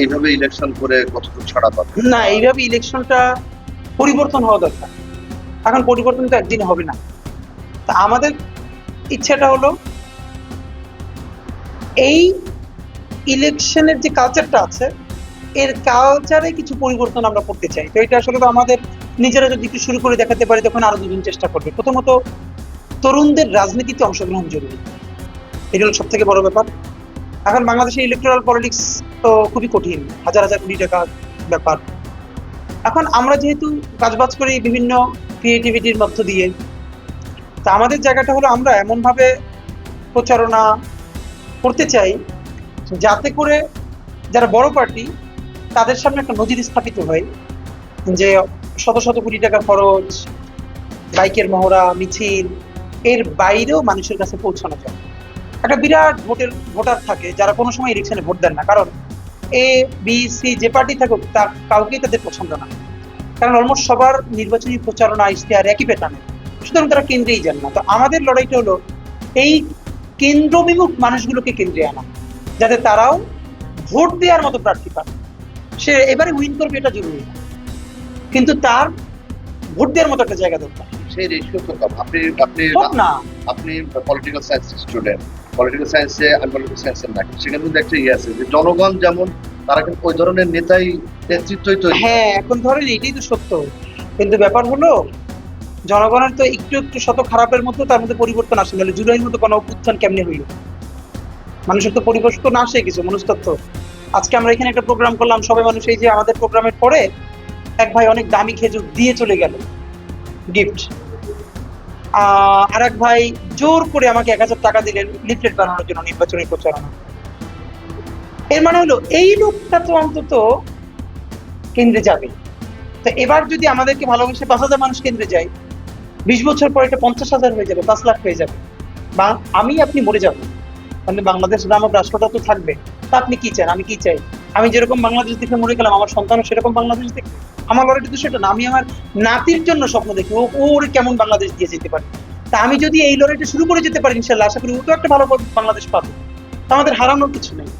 এইভাবে ইলেকশন করে কতটুকু ছাড়া পাবেন? না, এইভাবে ইলেকশনটা পরিবর্তন হওয়া দরকার। এখন পরিবর্তন তো একদিনে হবে না। তা আমাদের ইচ্ছাটা হলো, এই ইলেকশনের যে কালচারটা আছে, এর কালচারে কিছু পরিবর্তন আমরা করতে চাই। তো এটা আসলে আমাদের নিজেরা যদি একটু শুরু করে দেখাতে পারি, তখন আরও দুজন চেষ্টা করবে। প্রথমত, তরুণদের রাজনীতিতে অংশগ্রহণ জরুরি। এটা হলো সব থেকে বড় ব্যাপার। এখন বাংলাদেশের ইলেকট্রাল পলিটিক্স তো খুবই কঠিন, হাজার হাজার কোটি টাকা ব্যাপার। এখন আমরা যেহেতু কাজবাজ করি বিভিন্ন ক্রিয়েটিভিটির মধ্য দিয়ে, তা আমাদের জায়গাটা হলো আমরা এমনভাবে প্রচারণা করতে চাই যাতে করে যারা বড় পার্টি তাদের সামনে একটা নজির স্থাপিত হয় যে শত শত কোটি টাকা খরচ, বাইকের মহড়া, মিছিল, এর বাইরেও মানুষের কাছে পৌঁছানো যায়। একটা বিরাট ভোটের, ভোটার থাকে যারা কোনো সময় ইলেকশনে ভোট দেন না। কারণ এ বি সি যে পার্টি থাকুক তা কাউকেই তাদের পছন্দ না। কারণ অলমোস্ট সবার নির্বাচনী প্রচারণা ইশতেহার একই প্যাটার্নে সুতরাং তারা কেন্দ্রেই যান না। তো আমাদের লড়াইটা হলো এই কেন্দ্রবিমুখ মানুষগুলোকে কেন্দ্রে আনা যাতে তারাও ভোট দেওয়ার মতো প্রার্থী পান। সে এবারে উইন করবে এটা জরুরি না। কিন্তু তার ভোট দেওয়ার মতো একটা জায়গা দরকার। সেই রেশিও তো কম। আপনি আপনি না। আপনি পলিটিক্যাল সায়েন্স স্টুডেন্ট পলিটিক্যাল সায়েন্সে আমি পলিটিক্যাল সায়েন্সের না সেখানে কিন্তু একটা ইয়ে আছে যে জনগণ যেমন তারা কিন্তু ওই ধরনের নেতাই নেতৃত্বই তৈরি হ্যাঁ এখন ধরেন এটাই তো সত্য। কিন্তু ব্যাপার হলো, জনগণের তো একটু একটু শত খারাপের মতো তার মধ্যে পরিবর্তন আসে। নাহলে জুলাইয়ের মতো কোনো উত্থান কেমনে হইল? মানুষের তো পরিবর্তন আসে কিছু মনস্তত্ত্ব আজকে আমরা এখানে একটা প্রোগ্রাম করলাম, সবাই মানুষ এই যে আমাদের প্রোগ্রামের পরে এক ভাই অনেক দামি খেজুর দিয়ে চলে গেল। গিফট আর এক ভাই জোর করে আমাকে এক হাজার টাকা দিলেন লিফলেট বানানোর জন্য নির্বাচনী প্রচারণা। এর মানে হলো, এই লোকটা তো অন্তত কেন্দ্রে যাবে। তো এবার যদি আমাদেরকে ভালোবেসে পাঁচ হাজার মানুষ কেন্দ্রে যায়, বিশ বছর পর এটা পঞ্চাশ হাজার হয়ে যাবে, পাঁচ লাখ হয়ে যাবে। বা আমি আপনি মরে যাব। মানে বাংলাদেশ নামক রাষ্ট্রটা তো থাকবে। তা আপনি কি চান? আমি কি চাই? আমি যেরকম বাংলাদেশ দেখে মরে গেলাম, আমার সন্তানও সেরকম বাংলাদেশ দেখবে আমার লড়াইটা তো সেটা না, আমি আমার নাতির জন্য স্বপ্ন দেখি, ও ওর কেমন বাংলাদেশ দিয়ে যেতে পারে। তা আমি যদি এই লড়াইটা শুরু করে যেতে পারি, ইনশাল্লাহ, আশা করি ও তো একটা ভালো বাংলাদেশ পাবে। তা আমাদের হারানোর কিছু নেই।